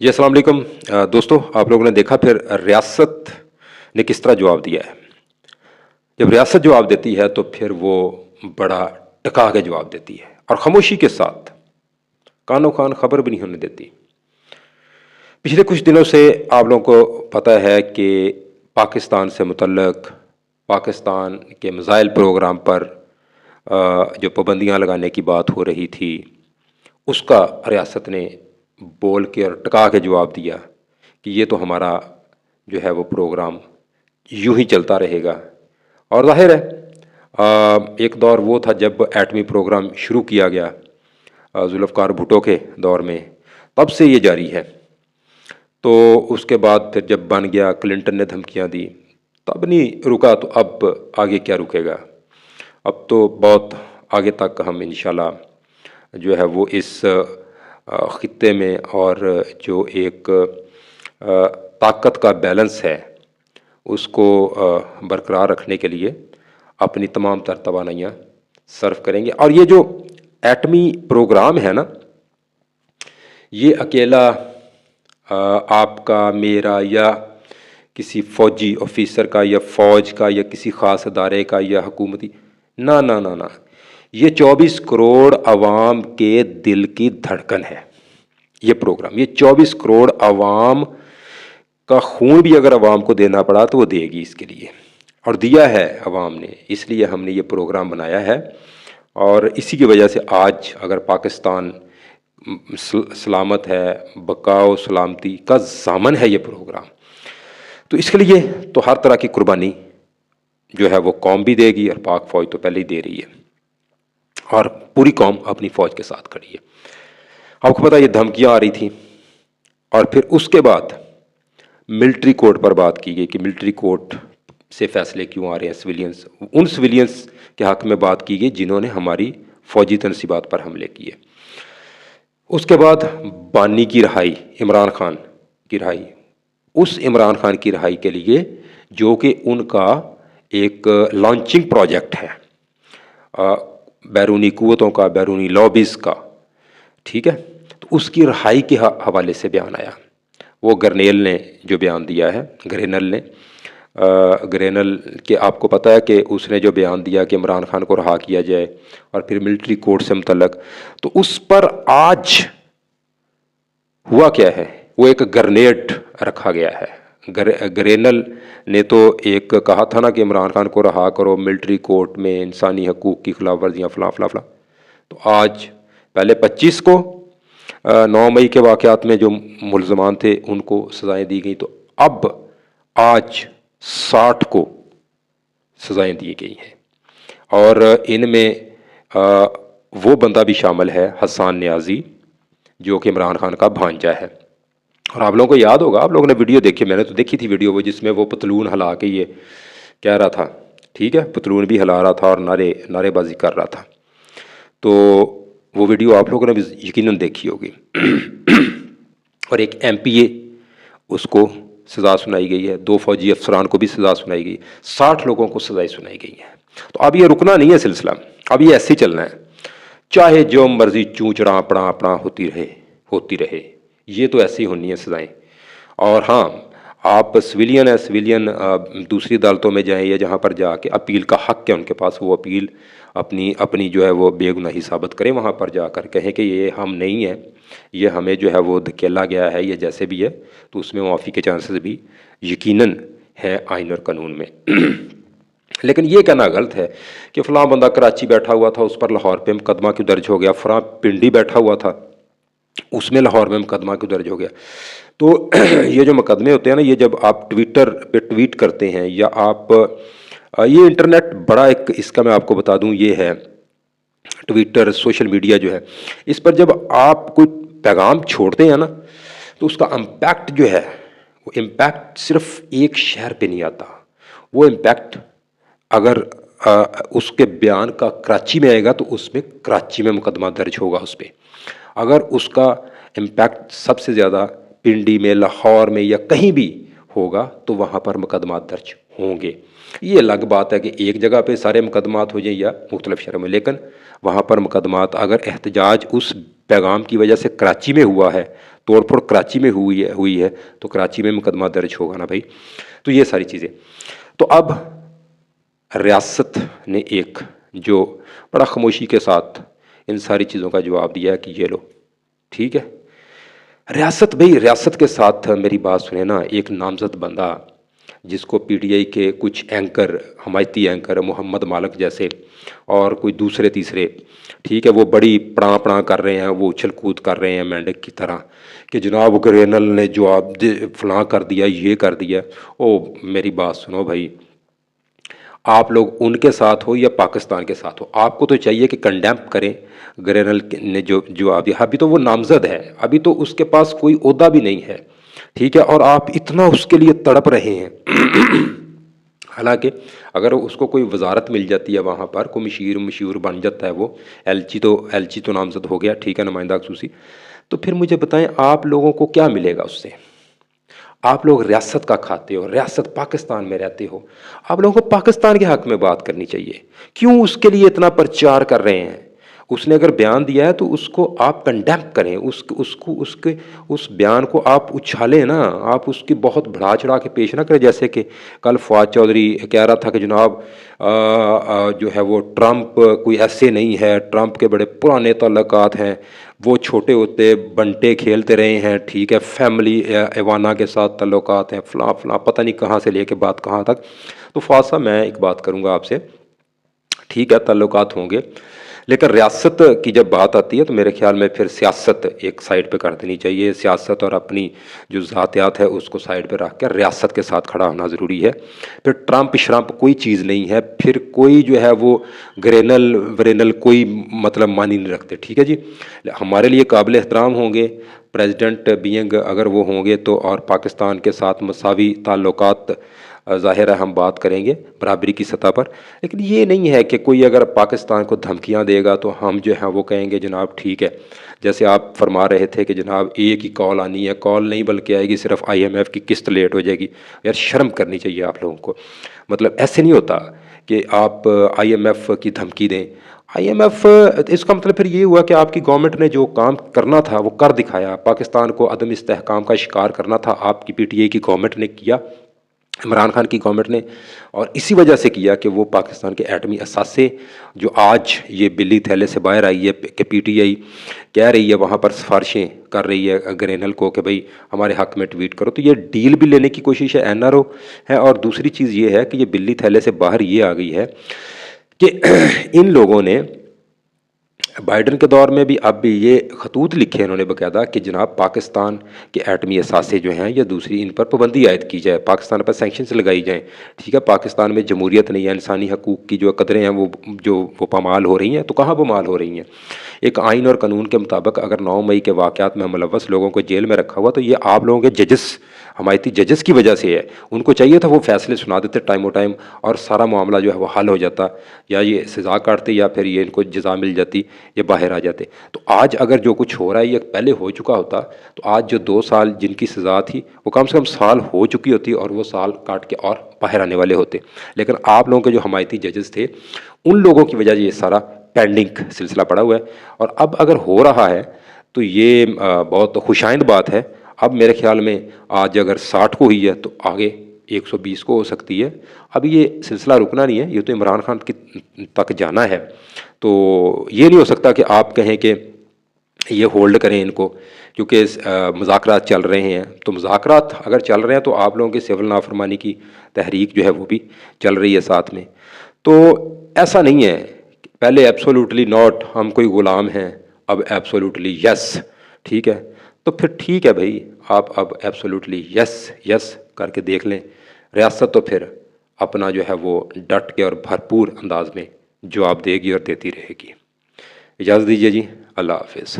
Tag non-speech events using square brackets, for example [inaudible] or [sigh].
جی السلام علیکم۔ دوستو، آپ لوگوں نے دیکھا، پھر ریاست نے کس طرح جواب دیا ہے؟ جب ریاست جواب دیتی ہے تو پھر وہ بڑا ٹکا کے جواب دیتی ہے اور خاموشی کے ساتھ کان و خان خبر بھی نہیں ہونے دیتی۔ پچھلے کچھ دنوں سے آپ لوگوں کو پتہ ہے کہ پاکستان سے متعلق، پاکستان کے مزائل پروگرام پر جو پابندیاں لگانے کی بات ہو رہی تھی، اس کا ریاست نے بول کے اور ٹکا کے جواب دیا کہ یہ تو ہمارا جو ہے وہ پروگرام یوں ہی چلتا رہے گا۔ اور ظاہر ہے ایک دور وہ تھا جب ایٹمی پروگرام شروع کیا گیا ذوالفقار بھٹو کے دور میں۔ تب سے یہ جاری ہے۔ تو اس کے بعد پھر جب بن گیا، کلنٹن نے دھمکیاں دی تب نہیں رکا تو اب آگے کیا رکے گا؟ اب تو بہت آگے تک ہم انشاءاللہ جو ہے وہ اس خطے میں اور جو ایک طاقت کا بیلنس ہے، اس کو برقرار رکھنے کے لیے اپنی تمام تر توانائیاں صرف کریں گے۔ اور یہ جو ایٹمی پروگرام ہے نا، یہ اکیلا آپ کا، میرا یا کسی فوجی آفیسر کا یا فوج کا یا کسی خاص ادارے کا یا حکومتی نہ نہ نہ یہ چوبیس کروڑ عوام کے دل کی دھڑکن ہے۔ یہ پروگرام، یہ چوبیس کروڑ عوام کا خون بھی اگر عوام کو دینا پڑا تو وہ دے گی اس کے لیے۔ اور دیا ہے عوام نے، اس لیے ہم نے یہ پروگرام بنایا ہے۔ اور اسی کی وجہ سے آج اگر پاکستان سلامت ہے بقاؤ سلامتی کا ضامن ہے یہ پروگرام۔ تو اس کے لیے تو ہر طرح کی قربانی جو ہے وہ قوم بھی دے گی اور پاک فوج تو پہلے ہی دے رہی ہے۔ اور پوری قوم اپنی فوج کے ساتھ کھڑی ہے۔ آپ کو پتا یہ دھمکیاں آ رہی تھیں اور پھر اس کے بعد ملٹری کورٹ پر بات کی گئی کہ ملٹری کورٹ سے فیصلے کیوں آ رہے ہیں؟ سویلینس ان سویلینس کے حق میں بات کی گئی جنہوں نے ہماری فوجی تنصیبات پر حملے کیے۔ اس کے بعد بانی کی رہائی، عمران خان کی رہائی۔ اس عمران خان کی رہائی کے لیے جو کہ ان کا ایک لانچنگ پروجیکٹ ہے۔ بیرونی قوتوں کا، بیرونی لابیز کا۔ ٹھیک ہے؟ تو اس کی رہائی کے حوالے سے بیان آیا۔ وہ گرنیل نے جو بیان دیا ہے، گرینل نے گرینل کے آپ کو پتہ ہے کہ اس نے جو بیان دیا کہ عمران خان کو رہا کیا جائے اور پھر ملٹری کورٹ سے متعلق۔ تو اس پر آج ہوا کیا ہے؟ وہ ایک گرنیٹ رکھا گیا ہے۔ گرینل نے تو ایک کہا تھا نا کہ عمران خان کو رہا کرو، ملٹری کورٹ میں انسانی حقوق کی خلاف ورزیاں، فلاں فلاں فلاں۔ تو آج پہلے پچیس کو نو مئی کے واقعات میں جو ملزمان تھے، ان کو سزائیں دی گئیں۔ تو اب آج ساٹھ کو سزائیں دی گئی ہیں۔ اور ان میں وہ بندہ بھی شامل ہے، حسان نیازی، جو کہ عمران خان کا بھانجا ہے۔ اور آپ لوگوں کو یاد ہوگا، آپ لوگوں نے ویڈیو دیکھی، میں نے تو دیکھی تھی ویڈیو، وہ جس میں وہ پتلون ہلا کے یہ کہہ رہا تھا، ٹھیک ہے، پتلون بھی ہلا رہا تھا اور نعرے نعرے بازی کر رہا تھا۔ تو وہ ویڈیو آپ لوگوں نے بھی یقیناً دیکھی ہوگی۔ اور ایک ایم پی اے، اس کو سزا سنائی گئی ہے، دو فوجی افسران کو بھی سزا سنائی گئی ساٹھ لوگوں کو سزائیں سنائی گئی ہیں تو اب یہ رکنا نہیں ہے سلسلہ، اب یہ ایسے ہی چلنا ہے۔ چاہے جو مرضی چونچڑا اپنا اپنا ہوتی رہے ہوتی رہے۔ یہ تو ایسی ہونی ہے سزائیں اور ہاں آپ سویلین ہے سویلین دوسری عدالتوں میں جائیں یا جہاں پر جا کے اپیل کا حق ہے ان کے پاس وہ اپیل، اپنی اپنی جو ہے وہ بے گناہی ثابت کریں، وہاں پر جا کر کہیں کہ یہ ہم نہیں ہیں، یہ ہمیں جو ہے وہ دھکیلا گیا ہے یا جیسے بھی ہے، تو اس میں معافی کے چانسز بھی یقیناً ہے آئین اور قانون میں۔ [clears throat] لیکن یہ کہنا غلط ہے کہ فلاں بندہ کراچی بیٹھا ہوا تھا، اس پر لاہور پہ مقدمہ کیوں درج ہو گیا، فلاں پنڈی بیٹھا ہوا تھا۔ اس میں لاہور میں مقدمہ کیوں درج ہو گیا؟ تو [clears throat] یہ جو مقدمے ہوتے ہیں نا، یہ جب آپ ٹویٹر پہ ٹویٹ کرتے ہیں یا آپ یہ انٹرنیٹ بڑا ایک اس کا میں آپ کو بتا دوں، یہ ہے ٹویٹر، سوشل میڈیا جو ہے، اس پر جب آپ کوئی پیغام چھوڑتے ہیں نا، تو اس کا امپیکٹ جو ہے، وہ امپیکٹ صرف ایک شہر پہ نہیں آتا، وہ امپیکٹ اگر اس کے بیان کا کراچی میں آئے گا تو اس میں کراچی میں مقدمہ درج ہوگا اس پہ۔ اگر اس کا امپیکٹ سب سے زیادہ پنڈی میں، لاہور میں یا کہیں بھی ہوگا تو وہاں پر مقدمات درج ہوں گے۔ یہ الگ بات ہے کہ ایک جگہ پہ سارے مقدمات ہو جائیں یا مختلف شہروں میں، لیکن وہاں پر مقدمات اگر احتجاج اس پیغام کی وجہ سے کراچی میں ہوا ہے توڑ پھوڑ کراچی میں ہوئی ہے ہوئی ہے، تو کراچی میں مقدمہ درج ہوگا نا بھائی؟ تو یہ ساری چیزیں۔ تو اب ریاست نے ایک جو بڑا خاموشی کے ساتھ ان ساری چیزوں کا جواب دیا ہے کہ یہ لو۔ ٹھیک ہے۔ ریاست، بھائی ریاست کے ساتھ میری بات سنیں نا، ایک نامزد بندہ جس کو پی ٹی آئی کے کچھ اینکر، حمایتی اینکر محمد مالک جیسے اور کوئی دوسرے، تیسرے، ٹھیک ہے، وہ بڑی پڑاں پڑاں کر رہے ہیں، وہ اچھل کود کر رہے ہیں مینڈک کی طرح کہ جناب گرینل نے جو آپ فلاں کر دیا، یہ کر دیا۔ او، میری بات سنو بھائی آپ لوگ ان کے ساتھ ہو یا پاکستان کے ساتھ ہو، آپ کو تو چاہیے کہ کنڈیمپ کریں۔ گرینل نے جو جو ابھی ابھی تو وہ نامزد ہے۔ ابھی تو اس کے پاس کوئی عہدہ بھی نہیں ہے۔ ٹھیک ہے، اور آپ اتنا اس کے لیے تڑپ رہے ہیں۔ [clears throat] حالانکہ اگر اس کو کوئی وزارت مل جاتی ہے وہاں پر، کوئی مشیر مشہور بن جاتا ہے وہ ایل چی تو ایل چی تو نامزد ہو گیا، ٹھیک ہے، نمائندہ خصوصی۔ تو پھر مجھے بتائیں آپ لوگوں کو کیا ملے گا اس سے؟ آپ لوگ ریاست کا کھاتے ہو، ریاست پاکستان میں رہتے ہو، آپ لوگوں کو پاکستان کے حق میں بات کرنی چاہیے۔ کیوں اس کے لیے اتنا پرچار کر رہے ہیں؟ اس نے اگر بیان دیا ہے تو اس کو آپ کنڈیم کریں، اس اس کو اس کے اس بیان کو آپ اچھالیں نا۔ آپ اس کی بہت بڑھا چڑھا کے پیش نہ کریں۔ جیسے کہ کل فواد چودھری کہہ رہا تھا کہ جناب جو ہے وہ ٹرمپ کوئی ایسے نہیں ہے۔ ٹرمپ کے بڑے پرانے تعلقات ہیں۔ وہ چھوٹے ہوتے بنٹے کھیلتے رہے ہیں۔ ٹھیک ہے فیملی ایوانا کے ساتھ تعلقات ہیں۔ فلاں فلاں، پتہ نہیں کہاں سے لے کے بات کہاں تک۔ تو فواد صاحب، میں ایک بات کروں گا آپ سے۔ ٹھیک ہے، تعلقات ہوں گے۔ لیکن ریاست کی جب بات آتی ہے تو میرے خیال میں پھر سیاست ایک سائڈ پہ کر دینی چاہیے۔ سیاست اور اپنی جو ذاتیات ہے اس کو سائڈ پہ رکھ کر ریاست کے ساتھ کھڑا ہونا ضروری ہے۔ پھر ٹرمپ شرمپ کوئی چیز نہیں ہے۔ پھر کوئی جو ہے وہ گرینل، ورینل کوئی مطلب مانی نہیں رکھتے۔ ٹھیک ہے جی؟ ہمارے لیے قابل احترام ہوں گے۔ پریزیڈنٹ بینگ اگر وہ ہوں گے تو اور پاکستان کے ساتھ مساوی تعلقات ظاہر ہے ہم بات کریں گے برابری کی سطح پر۔ لیکن یہ نہیں ہے کہ کوئی اگر پاکستان کو دھمکیاں دے گا تو ہم جو ہیں وہ کہیں گے، جناب ٹھیک ہے۔ جیسے آپ فرما رہے تھے کہ جناب ایک ہی کال آنی ہے، کال نہیں بلکہ آئے گی، صرف آئی ایم ایف کی قسط لیٹ ہو جائے گی۔ یار شرم کرنی چاہیے آپ لوگوں کو۔ مطلب ایسے نہیں ہوتا کہ آپ آئی ایم ایف کی دھمکی دیں۔ آئی ایم ایف، اس کا مطلب پھر یہ ہوا کہ آپ کی گورنمنٹ نے جو کام کرنا تھا وہ کر دکھایا۔ پاکستان کو عدم استحکام کا شکار کرنا تھا، آپ کی پی ٹی اے کی گورنمنٹ نے کیا۔ عمران خان کی گورنمنٹ نے اور اسی وجہ سے کیا کہ وہ پاکستان کے ایٹمی اثاثے جو آج یہ بلی تھیلے سے باہر آئی ہے، کہ پی ٹی آئی کہہ رہی ہے، وہاں پر سفارشیں کر رہی ہے گرینل کو کہ بھائی ہمارے حق میں ٹویٹ کرو۔ تو یہ ڈیل بھی لینے کی کوشش ہے، این آر او ہے۔ اور دوسری چیز یہ ہے کہ یہ بلی تھیلے سے باہر یہ آ گئی ہے کہ [clears throat] ان لوگوں نے بائیڈن کے دور میں بھی اب بھی یہ خطوط لکھے انہوں نے باقاعدہ کہ جناب پاکستان کے ایٹمی اثاثے جو ہیں یا دوسری ان پر پابندی عائد کی جائے، پاکستان پر سینکشنز لگائی جائیں۔ ٹھیک ہے، پاکستان میں جمہوریت نہیں ہے، انسانی حقوق کی جو قدریں ہیں وہ جو وہ پامال ہو رہی ہیں، تو کہاں پامال ہو رہی ہیں؟ ایک آئین اور قانون کے مطابق اگر نو مئی کے واقعات میں ملوث لوگوں کو جیل میں رکھا ہوا تو یہ آپ لوگوں کے ججس حمایتی ججز کی وجہ سے ہے۔ ان کو چاہیے تھا وہ فیصلے سنا دیتے ٹائم و ٹائم اور سارا معاملہ جو ہے وہ حل ہو جاتا۔ یا یہ سزا کاٹتے یا پھر یہ ان کو جزا مل جاتی یا باہر آ جاتے۔ تو آج اگر جو کچھ ہو رہا ہے، یہ پہلے ہو چکا ہوتا، تو آج جو دو سال جن کی سزا تھی، وہ کم سے کم سال ہو چکی ہوتی اور وہ سال کاٹ کے اور باہر آنے والے ہوتے۔ لیکن آپ لوگوں کے جو حمایتی ججز تھے، ان لوگوں کی وجہ یہ سارا پینڈنگ سلسلہ پڑا ہوا ہے۔ اور اب اگر ہو رہا ہے تو یہ بہت خوشائند بات ہے۔ اب میرے خیال میں آج اگر ساٹھ کو ہوئی ہے تو آگے ایک سو بیس کو ہو سکتی ہے۔ اب یہ سلسلہ رکنا نہیں ہے، یہ تو عمران خان کی تک جانا ہے۔ تو یہ نہیں ہو سکتا کہ آپ کہیں کہ یہ ہولڈ کریں ان کو، کیونکہ مذاکرات چل رہے ہیں۔ تو مذاکرات اگر چل رہے ہیں تو آپ لوگوں کی سول نافرمانی کی تحریک جو ہے وہ بھی چل رہی ہے ساتھ میں۔ تو ایسا نہیں ہے۔ پہلے ایبسولوٹلی ناٹ ہم کوئی غلام ہیں، اب ایبسولوٹلی یس ٹھیک ہے؟ تو پھر ٹھیک ہے بھائی، آپ اب ایبسولوٹلی یس یس کر کے دیکھ لیں۔ ریاست تو پھر اپنا جو ہے وہ ڈٹ کے اور بھرپور انداز میں جواب دے گی اور دیتی رہے گی۔ اجازت دیجیے جی اللہ حافظ۔